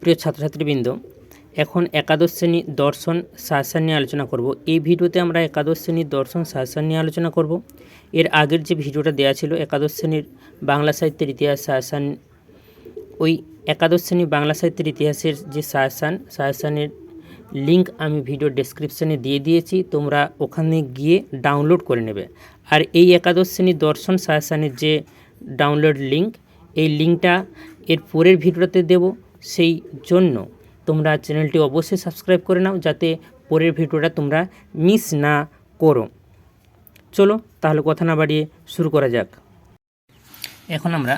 প্রিয় ছাত্রছাত্রীবৃন্দ, এখন একাদশ শ্রেণি দর্শন শাসন নিয়ে আলোচনা করব। এই ভিডিওতে আমরা একাদশ শ্রেণির দর্শন শাসন নিয়ে আলোচনা করব। এর আগের যে ভিডিওটা দেওয়া ছিল, একাদশ শ্রেণির বাংলা সাহিত্যের ইতিহাস শাসন ওই একাদশ শ্রেণি বাংলা সাহিত্যের ইতিহাসের যে শাসন শাসনের লিঙ্ক আমি ভিডিও ডেসক্রিপশানে দিয়ে দিয়েছি, তোমরা ওখানে গিয়ে ডাউনলোড করে নেবে। আর এই একাদশ শ্রেণির দর্শন শাসনের যে ডাউনলোড লিঙ্ক এই লিঙ্কটা এর পরের ভিডিওতে দেব। সেই জন্য তোমরা চ্যানেলটি অবশ্যই সাবস্ক্রাইব করে নাও যাতে পরের ভিডিওটা তোমরা মিস না করো। চলো তাহলে কথা না বাড়িয়ে শুরু করা যাক। এখন আমরা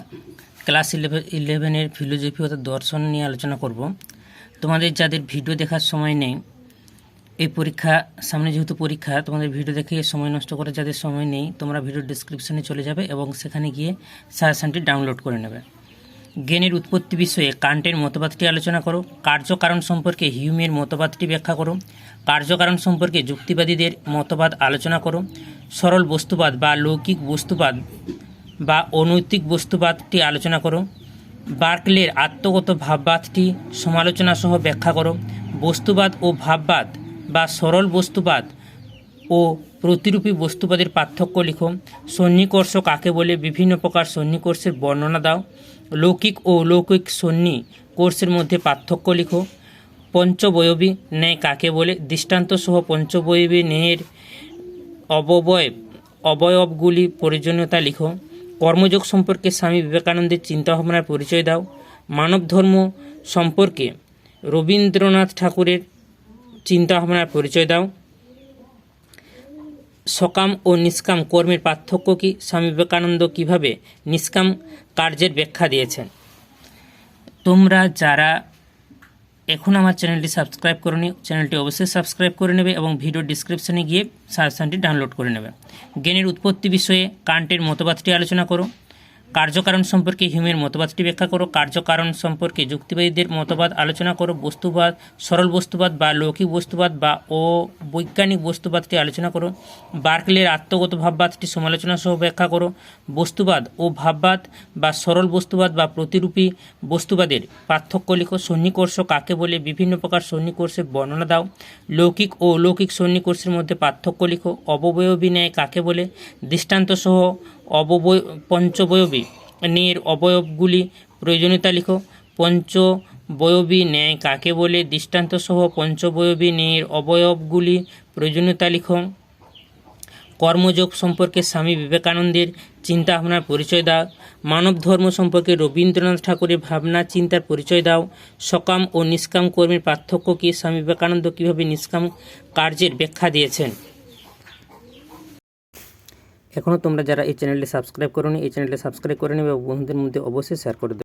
ক্লাস ইলেভেন ইলেভেনের ফিলোজফি অর্থাৎ দর্শন নিয়ে আলোচনা করব। তোমাদের যাদের ভিডিও দেখার সময় নেই, এই পরীক্ষা, সামনে যেহেতু পরীক্ষা, তোমাদের ভিডিও দেখে সময় নষ্ট করে যাদের সময় নেই, তোমরা ভিডিও ডিসক্রিপশনে চলে যাবে এবং সেখানে গিয়ে সাজেশনটি ডাউনলোড করে নেবে। জ্ঞানের উৎপত্তি বিষয়ে কান্টের মতবাদটি আলোচনা করো। কার্যকারণ সম্পর্কে হিউমের মতবাদটি ব্যাখ্যা করো। কার্যকারণ সম্পর্কে যুক্তিবাদীদের মতবাদ আলোচনা করো। সরল বস্তুবাদ বা লৌকিক বস্তুবাদ বা অনৈতিক বস্তুবাদটি আলোচনা করো। বার্কলের আত্মগত ভাববাদটি সমালোচনা সহ ব্যাখ্যা করো। বস্তুবাদ ও ভাববাদ বা সরল বস্তুবাদ ও প্রতিরূপী বস্তুবাদের পার্থক্য লিখো। সন্নিকর্ষ কাকে বলে? বিভিন্ন প্রকার সন্নিকর্ষের বর্ণনা দাও। লৌকিক ও অলৌকিক সন্নি কোর্সের মধ্যে পার্থক্য লিখো। পঞ্চবয়বী ন্যায় কাকে বলে? দৃষ্টান্ত সহ পঞ্চবয়বী ন্যায়ের অববয় অবয়বগুলি প্রয়োজনীয়তা লিখো। কর্মযোগ সম্পর্কে স্বামী বিবেকানন্দের চিন্তাভাবনার পরিচয় দাও। মানব ধর্ম সম্পর্কে রবীন্দ্রনাথ ঠাকুরের চিন্তাভাবনার পরিচয় দাও। সকাম ও নিষ্কাম কর্মের পার্থক্য কি? স্বামী বিবেকানন্দ কীভাবে নিষ্কাম কার্যের ব্যাখ্যা দিয়েছেন? তোমরা যারা এখন আমার চ্যানেলটি সাবস্ক্রাইব করে নিও চ্যানেলটি অবশ্যই সাবস্ক্রাইব করে নেবে এবং ভিডিও ডিসক্রিপশনে গিয়ে সাজেশনটি ডাউনলোড করে নেবে। জ্ঞানের উৎপত্তি বিষয়ে কান্টের মতবাদটি আলোচনা করো। কার্যকারণ সম্পর্কে হিউমের মতবাদটি ব্যাখ্যা করো। কার্যকারণ সম্পর্কে যুক্তিবাদীদের মতবাদ আলোচনা করো। বস্তুবাদ, সরল বস্তুবাদ বা লৌকিক বস্তুবাদ বা ও বৈজ্ঞানিক বস্তুবাদটি আলোচনা করো। বার্কলের আত্মগত ভাববাদটি সমালোচনা সহ ব্যাখ্যা করো। বস্তুবাদ ও ভাববাদ বা সরল বস্তুবাদ বা প্রতিরূপী বস্তুবাদের পার্থক্য লিখো। সন্নিকর্ষ কাকে বলে? বিভিন্ন প্রকার সন্নিকর্ষের বর্ণনা দাও। লৌকিক ও অলৌকিক সন্নিকর্ষের মধ্যে পার্থক্য লিখো। অববয়বী ন্যায় কাকে বলে? দৃষ্টান্ত সহ অববয়, পঞ্চবয়বী ন্যায়ের অবয়বগুলি প্রয়োজনীয়তা লিখো। পঞ্চবয়বী ন্যায় কাকে বলে? দৃষ্টান্ত সহ পঞ্চবয়বী ন্যায়ের অবয়বগুলি প্রয়োজনীয়তা লিখো। কর্মযোগ সম্পর্কে স্বামী বিবেকানন্দের চিন্তা ভাবনার পরিচয় দাও। মানব ধর্ম সম্পর্কে রবীন্দ্রনাথ ঠাকুরের ভাবনা, চিন্তার পরিচয় দাও। সকাম ও নিষ্কাম কর্মের পার্থক্য কি? স্বামী বিবেকানন্দ কীভাবে নিষ্কাম কার্যের ব্যাখ্যা দিয়েছেন? এখনও তোমরা যারা এই চ্যানেলটি সাবস্ক্রাইব করোনি, এই চ্যানেলটি সাবস্ক্রাইব করে নেবে এবং বন্ধুদের মধ্যে অবশ্যই শেয়ার করে